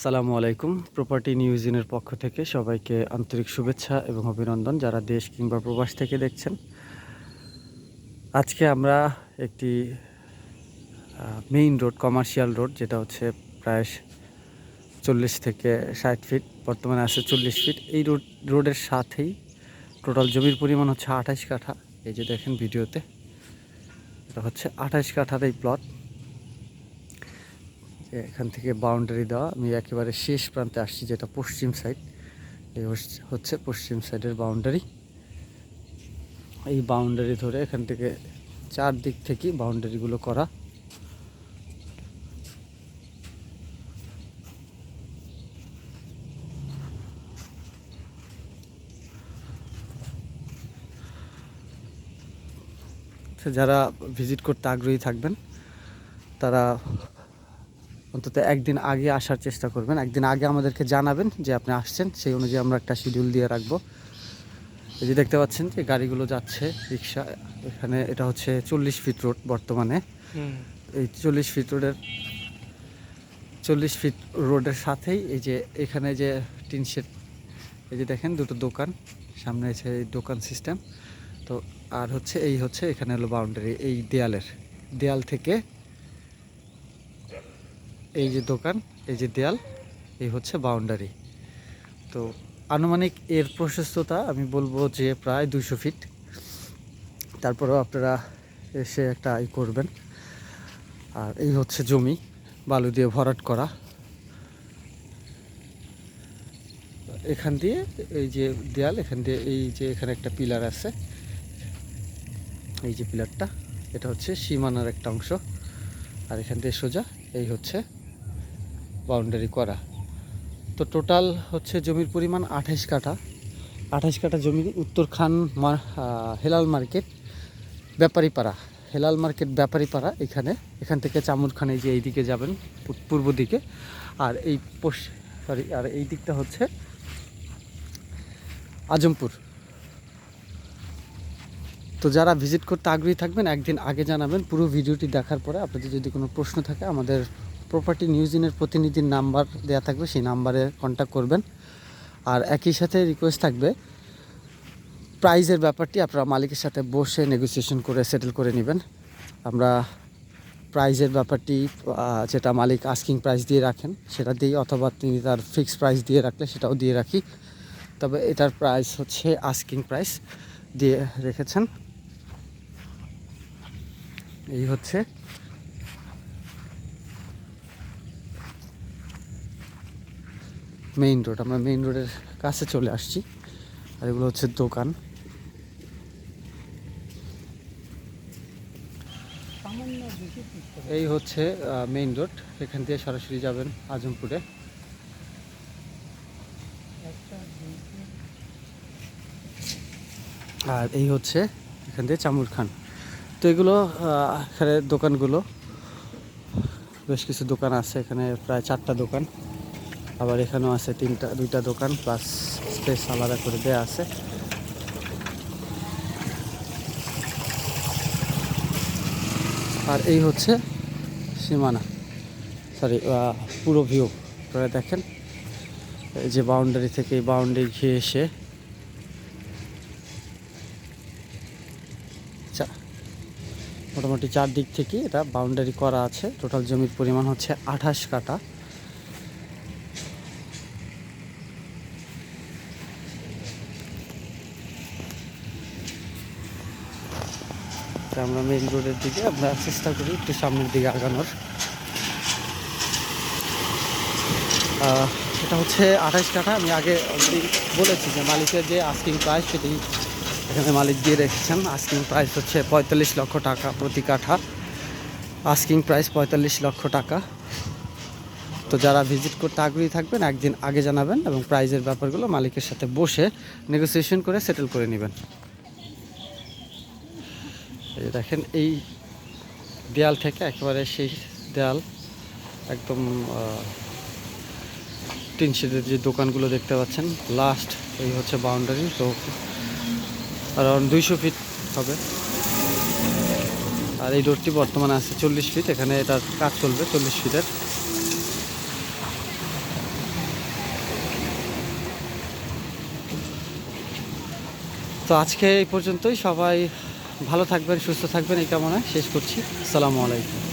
সালামু আলাইকুম। প্রপার্টি নিউজিনের পক্ষ থেকে সবাইকে আন্তরিক শুভেচ্ছা এবং অভিনন্দন যারা দেশ কিংবা প্রবাস থেকে দেখছেন। আজকে আমরা একটি মেইন রোড কমার্শিয়াল রোড যেটা হচ্ছে প্রায় চল্লিশ থেকে ষাট ফিট বর্তমানে আছে চল্লিশ ফিট এই রোড রোডের সাথেই টোটাল জমির পরিমাণ হচ্ছে আঠাশ কাঠা। এই যে দেখেন ভিডিওতে, এটা হচ্ছে আঠাশ কাঠার এই প্লট এখান থেকে বাউন্ডারি দেওয়া। আমি একেবারে শেষ প্রান্তে আসছি, যেটা পশ্চিম সাইড এই হচ্ছে- পশ্চিম সাইডের বাউন্ডারি এই বাউন্ডারি ধরে এখান থেকে চার দিক থেকে বাউন্ডারিগুলো করা। যারা ভিজিট করতে আগ্রহী থাকবেন, তারা অন্তত একদিন আগে আসার চেষ্টা করবেন। একদিন আগে আমাদেরকে জানাবেন যে আপনি আসছেন সেই অনুযায়ী আমরা একটা শিডিউল দিয়ে রাখব। এই যে দেখতে পাচ্ছেন যে গাড়িগুলো যাচ্ছে রিক্সা এখানে এটা হচ্ছে চল্লিশ ফিট রোড বর্তমানে। এই চল্লিশ ফিট রোডের চল্লিশ ফিট রোডের সাথেই এই যে এখানে যে টিন শেড এই যে দেখেন দুটো দোকান সামনে আছে এই দোকান সিস্টেম তো আর হচ্ছে এই হচ্ছে এখানে হলো বাউন্ডারি এই দেয়ালের। দেয়াল থেকে এই যে দোকান, এই যে দেয়াল, এই হচ্ছে বাউন্ডারি তো আনুমানিক এর প্রশস্ততা আমি বলব যে প্রায় দুশো ফিট তারপরেও আপনারা এসে একটা ই করবেন। আর এই হচ্ছে জমি, বালু দিয়ে ভরাট করা। এখান দিয়ে এই যে দেয়াল, এখান দিয়ে এই যে এখানে একটা পিলার আছে। এই যে পিলারটা, এটা হচ্ছে সীমানার একটা অংশ। আর এখান দিয়ে সোজা, এই হচ্ছে বাউন্ডারি করা। তো টোটাল হচ্ছে জমির পরিমাণ আঠাশ কাঠা। আঠাশ কাঠা জমি উত্তর খান হেলাল মার্কেট ব্যাপারীপাড়া। হেলাল মার্কেট ব্যাপারীপাড়া এখানে। এখান থেকে চামুরখান যে এই দিকে যাবেন পূর্ব দিকে। আর এই সরি, আর এই দিকটা হচ্ছে আজমপুর। তো যারা ভিজিট করতে আগ্রহী থাকবেন, একদিন আগে জানাবেন। পুরো ভিডিওটি দেখার পরে আপনাদের যদি কোনো প্রশ্ন থাকে, আমাদের প্রপার্টি নিউজিনের প্রতিনিধির নাম্বার দেওয়া থাকবে, সেই নাম্বারে কন্ট্যাক্ট করবেন। আর একই সাথে রিকোয়েস্ট থাকবে প্রাইজের ব্যাপারটি আপনারা মালিকের সাথে বসে নেগোসিয়েশন করে সেটেল করে নেবেন। আমরা প্রাইজের ব্যাপারটি যেটা মালিক আস্কিং প্রাইস দিয়ে রাখেন, সেটা দিই, অথবা তিনি তার ফিক্সড প্রাইস দিয়ে রাখলে সেটাও দিয়ে রাখি। তবে এটার প্রাইস হচ্ছে আস্কিং প্রাইস দিয়ে রেখেছেন। এই হচ্ছে মেইন রোড আমরা মেইন রোডের কাছে চলে আসছি। আর এগুলো হচ্ছে দোকান। এই হচ্ছে মেইন রোড এখান দিয়ে সরাসরি যাবেন আজমপুরে। আর এই হচ্ছে এখান দিয়ে চামুর খান। তো এগুলো এখানে দোকানগুলো, বেশ কিছু দোকান আছে, এখানে প্রায় চারটা দোকান। আবার এখানেও আছে তিনটা, দুইটা দোকান প্লাস স্পেস আলাদা করে দেয়া আছে। আর এই হচ্ছে সীমানা সরি পুরো ভিউ আপনারা দেখেন। যে বাউন্ডারি থেকে এই বাউন্ডারি ঘিরে এসে মোটামুটি চারদিক থেকে এটা বাউন্ডারি করা আছে। টোটাল জমির পরিমাণ হচ্ছে আঠাশ কাটা আমরা মেইন রোডের দিকে আমরা চেষ্টা করি একটু সামনের দিকে আগানোর। এটা হচ্ছে আঠাশ টাকা আমি আগে already বলেছি যে মালিকের যে আস্কিং প্রাইস সেটি এখানে মালিক দিয়ে রেখেছেন। আস্কিং প্রাইস হচ্ছে পঁয়তাল্লিশ লক্ষ টাকা প্রতি কাঠা। আস্কিং প্রাইস পঁয়তাল্লিশ লক্ষ টাকা। তো যারা ভিজিট করতে আগ্রহী থাকবেন, একদিন আগে জানাবেন এবং প্রাইজের ব্যাপারগুলো মালিকের সাথে বসে নেগোসিয়েশন করে সেটেল করে নেবেন। এই দেখেন, এই দেয়াল থেকে একেবারে সেই দেয়াল একদম টিন শিটের যে দোকানগুলো দেখতে পাচ্ছেন লাস্ট এই হচ্ছে বাউন্ডারি তো অ্যারাউন্ড দুইশো ফিট হবে। আর এই রোডটি বর্তমানে আছে চল্লিশ ফিট এখানে এটার কাজ চলবে চল্লিশ ফিটের তো আজকে এই পর্যন্তই, সবাই ভালো থাকবেন সুস্থ থাকবেন এই কামনা শেষ করছি। আসসালামু আলাইকুম।